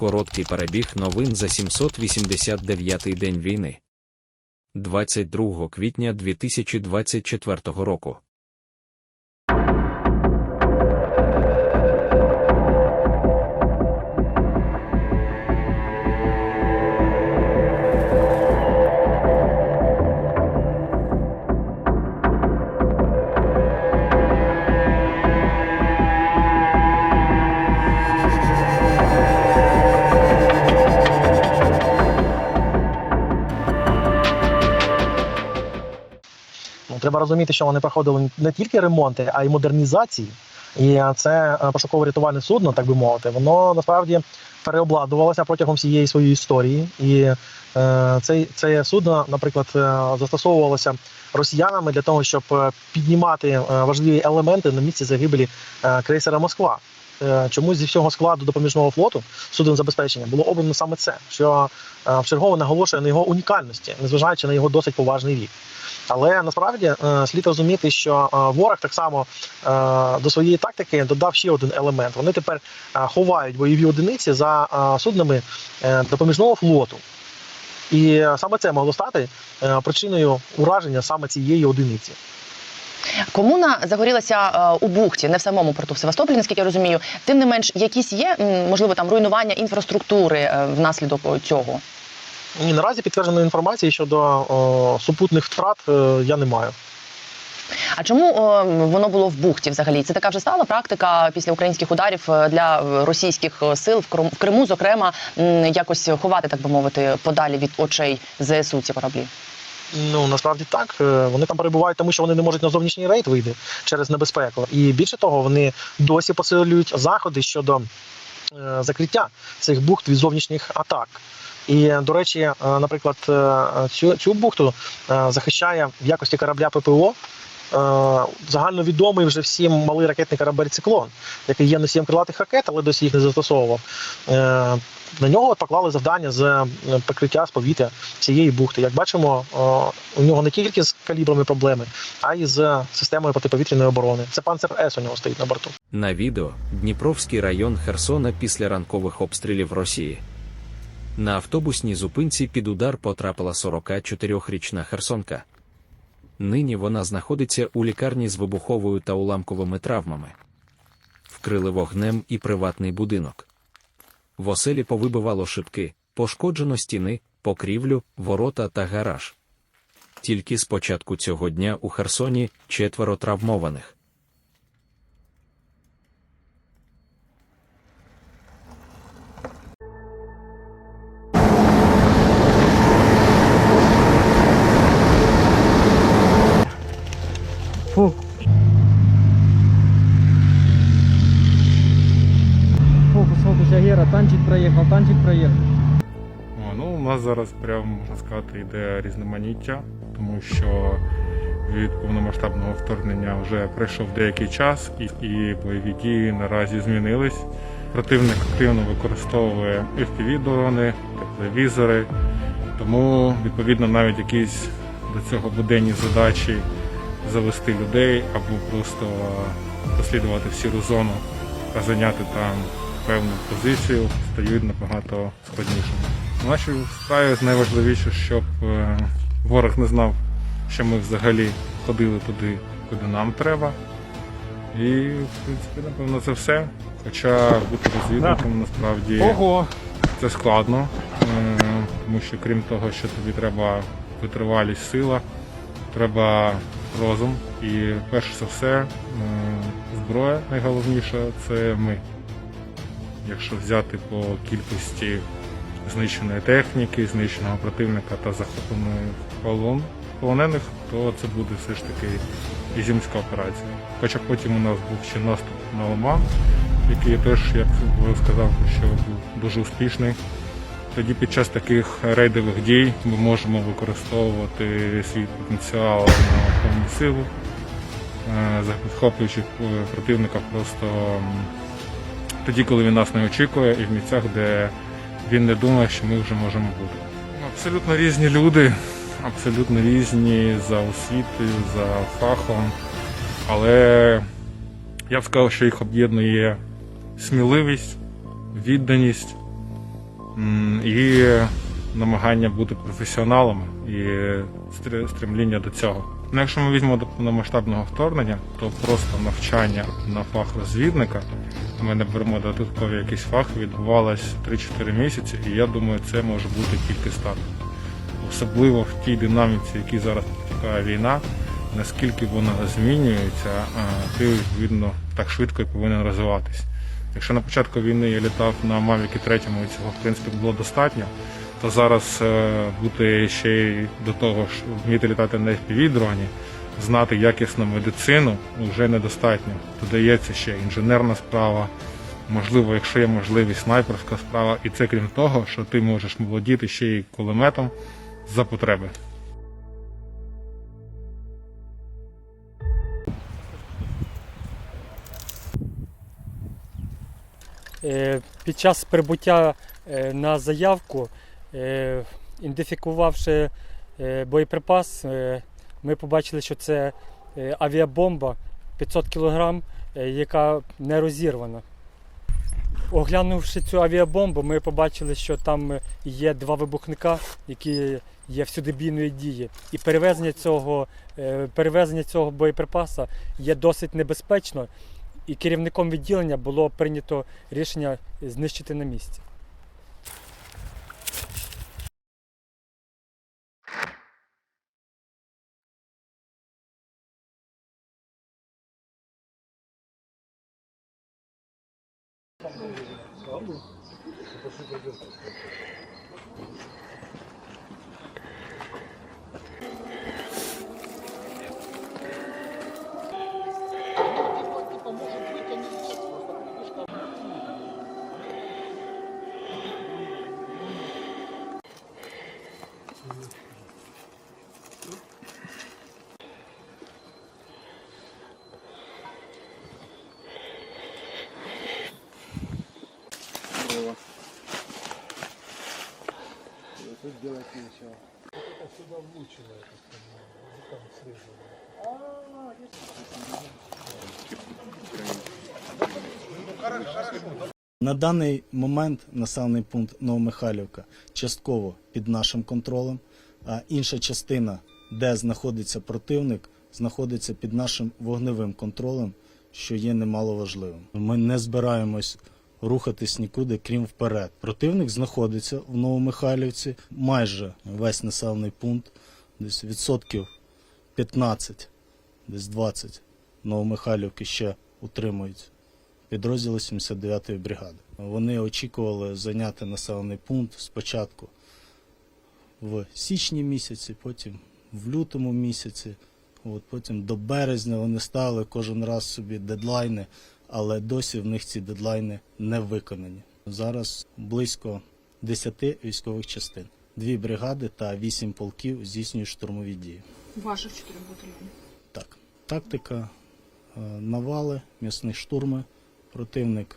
Короткий перебіг новин за 789-й день війни. 22 квітня 2024 року. Треба розуміти, що вони проходили не тільки ремонти, а й модернізації. І це е, пошуково-рятувальне судно, так би мовити, воно насправді переобладувалося протягом всієї своєї історії. І е, це, це судно, наприклад, е, застосовувалося росіянами для того, щоб піднімати важливі елементи на місці загибелі крейсера Москва. Е, Чомусь зі всього складу допоміжного флоту суден забезпечення було обрано саме це, що е, вчергово наголошує на його унікальності, незважаючи на його досить поважний вік. Але насправді е, слід розуміти, що ворог так само до своєї тактики додав ще один елемент. Вони тепер ховають бойові одиниці за суднами допоміжного флоту. І саме це могло стати причиною ураження саме цієї одиниці. Комуна загорілася е, у бухті, не в самому порту в Севастополі, наскільки я розумію. Тим не менш, якісь є можливо там руйнування інфраструктури е, внаслідок е, цього. І наразі підтвердженої інформації щодо о, супутних втрат е, я не маю. А чому е, воно було в бухті взагалі? Це така вже стала практика після українських ударів для російських сил в Крим- в Криму, зокрема, якось ховати, так би мовити, подалі від очей ЗСУ ці кораблі. Ну насправді так. Е, Вони там перебувають, тому що вони не можуть на зовнішній рейд вийти через небезпеку. І більше того, вони досі посилюють заходи щодо е, закриття цих бухт від зовнішніх атак. І до речі, е, наприклад, цю, цю бухту захищає в якості корабля ППО. Е, Загальновідомий вже всім малий ракетний корабель Циклон, який є носієм крилатих ракет, але досі їх не застосовував. Е, На нього поклали завдання з е, прикриття з повітря цієї бухти. Як бачимо, у нього не тільки з калібрами проблеми, а й з системою протиповітряної оборони. Це панцер С у нього стоїть на борту. На відео Дніпровський район Херсона після ранкових обстрілів Росії. На автобусній зупинці під удар потрапила 44-річна херсонка. Нині вона знаходиться у лікарні з вибуховою та уламковими травмами. Вкрили вогнем і приватний будинок. В оселі повибивало шибки, пошкоджено стіни, покрівлю, ворота та гараж. Тільки з початку цього дня у Херсоні четверо травмованих. Танчик проїхав. Ну, у нас зараз прям сказати йде різноманіття, тому що від повномасштабного вторгнення вже пройшов деякий час, і, і бойові дії наразі змінились. Противник активно використовує FPV-дрони, тепловізори, тому відповідно навіть якісь до цього буденні задачі завести людей або просто дослідувати сіру зону та зайняти там певну позицію стають набагато складнішими. В нашій справі найважливіше, щоб е, ворог не знав, що ми взагалі ходили туди, куди нам треба. І, в принципі, напевно, це все. Хоча бути розвідником насправді Ого! це складно, е, тому що крім того, що тобі треба витривалість, сила, треба розум. І перш за все, е, зброя найголовніша це ми. Якщо взяти по кількості знищеної техніки, знищеного противника та захопленої полон, полонених, то це буде все ж таки ізюмська операція. Хоча потім у нас був ще наступ на Лиман, який теж, як сказав, що був дуже успішний. Тоді під час таких рейдових дій ми можемо використовувати свій потенціал на повну силу, е, захоплюючи е, противника просто тоді, коли він нас не очікує, і в місцях, де він не думає, що ми вже можемо бути. Абсолютно різні люди, абсолютно різні за освітою, за фахом, але я б сказав, що їх об'єднує сміливість, відданість і намагання бути професіоналами і стремління до цього. Ну, якщо ми візьмемо до повномасштабного вторгнення, то просто навчання на фах розвідника, ми не беремо додаткові якісь фахи, відбувалось 3-4 місяці, і я думаю, це може бути тільки стартом. Особливо в тій динаміці, в якій зараз протікає війна, наскільки вона змінюється, ти відповідно так швидко і повинен розвиватись. Якщо на початку війни я літав на Мавіки 3, і цього в принципі було достатньо, то зараз е, бути ще й до того ж вміти літати на fpv дроні, знати якісну медицину вже недостатньо. Додається ще інженерна справа, можливо, якщо є можливість, снайперська справа, і це крім того, що ти можеш володіти ще й кулеметом за потреби. Е, Під час прибуття е, на заявку, ідентифікувавши е, боєприпас, е, ми побачили, що це е, авіабомба 500 кг, яка не розірвана. Оглянувши цю авіабомбу, ми побачили, що там е, є два вибухника, які є всюдибійної дії. І перевезення цього, е, перевезення цього боєприпаса є досить небезпечно, і керівником відділення було прийнято рішення знищити на місці. 嗯。На даний момент населений пункт Новомихайлівка частково під нашим контролем, а інша частина, де знаходиться противник, знаходиться під нашим вогневим контролем, що є немало важливим. Ми не збираємось рухатись нікуди, крім вперед. Противник знаходиться в Новомихайлівці, майже весь населений пункт, десь відсотків 15, десь 20 Новомихайлівки ще утримують підрозділи 79-ї бригади. Вони очікували зайняти населений пункт спочатку в січні місяці, потім в лютому місяці, от, потім до березня вони ставили кожен раз собі дедлайни, але досі в них ці дедлайни не виконані. Зараз близько 10 військових частин. Дві бригади та вісім полків здійснюють штурмові дії. Ваших чотирьох батальйонів. Так, тактика е, навали, м'ясні штурми. Противник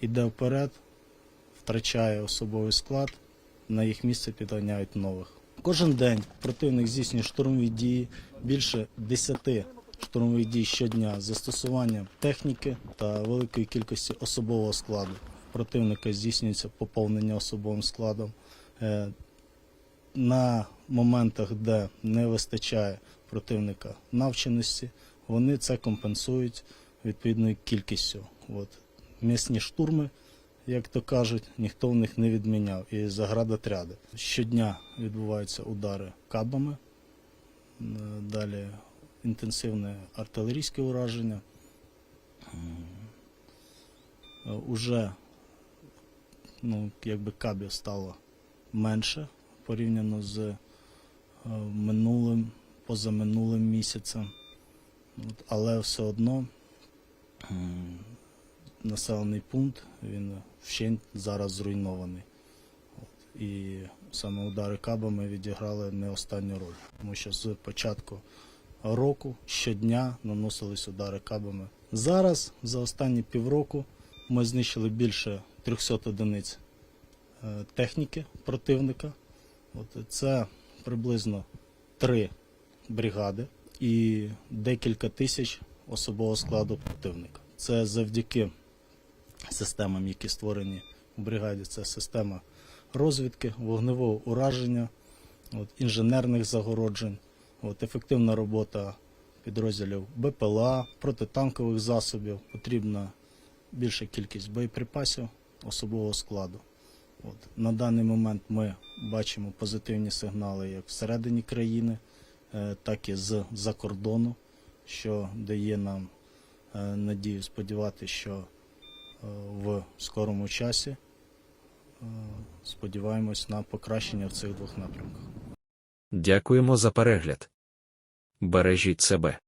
іде вперед, втрачає особовий склад, на їх місце підганяють нових. Кожен день противник здійснює штурмові дії, більше 10 штурмових дій щодня з застосуванням техніки та великої кількості особового складу. Противника здійснюється поповнення особовим складом. Е, На моментах, де не вистачає противника навченості, вони це компенсують відповідною кількістю. От. Місні штурми, як то кажуть, ніхто в них не відміняв. І заградотряди. Щодня відбуваються удари кабами, далі інтенсивне артилерійське ураження. Е, Уже ну, якби кабів стало менше порівняно з е, минулим, позаминулим місяцем. Але все одно населений пункт він вщент зараз зруйнований. І саме удари кабами відіграли не останню роль, тому що з початку року щодня наносились удари кабами. Зараз за останні півроку ми знищили більше 300 одиниць е, техніки противника. От, це приблизно три бригади і декілька тисяч особового складу противника. Це завдяки системам, які створені у бригаді. Це система розвідки, вогневого ураження, от, інженерних загороджень, от, ефективна робота підрозділів БПЛА, протитанкових засобів, потрібна більша кількість боєприпасів особового складу. От. На даний момент ми бачимо позитивні сигнали як всередині країни, е, так і з-за кордону, що дає нам е, надію сподіватися, що е, в скорому часі сподіваємось на покращення в цих двох напрямках. Дякуємо за перегляд. Бережіть себе.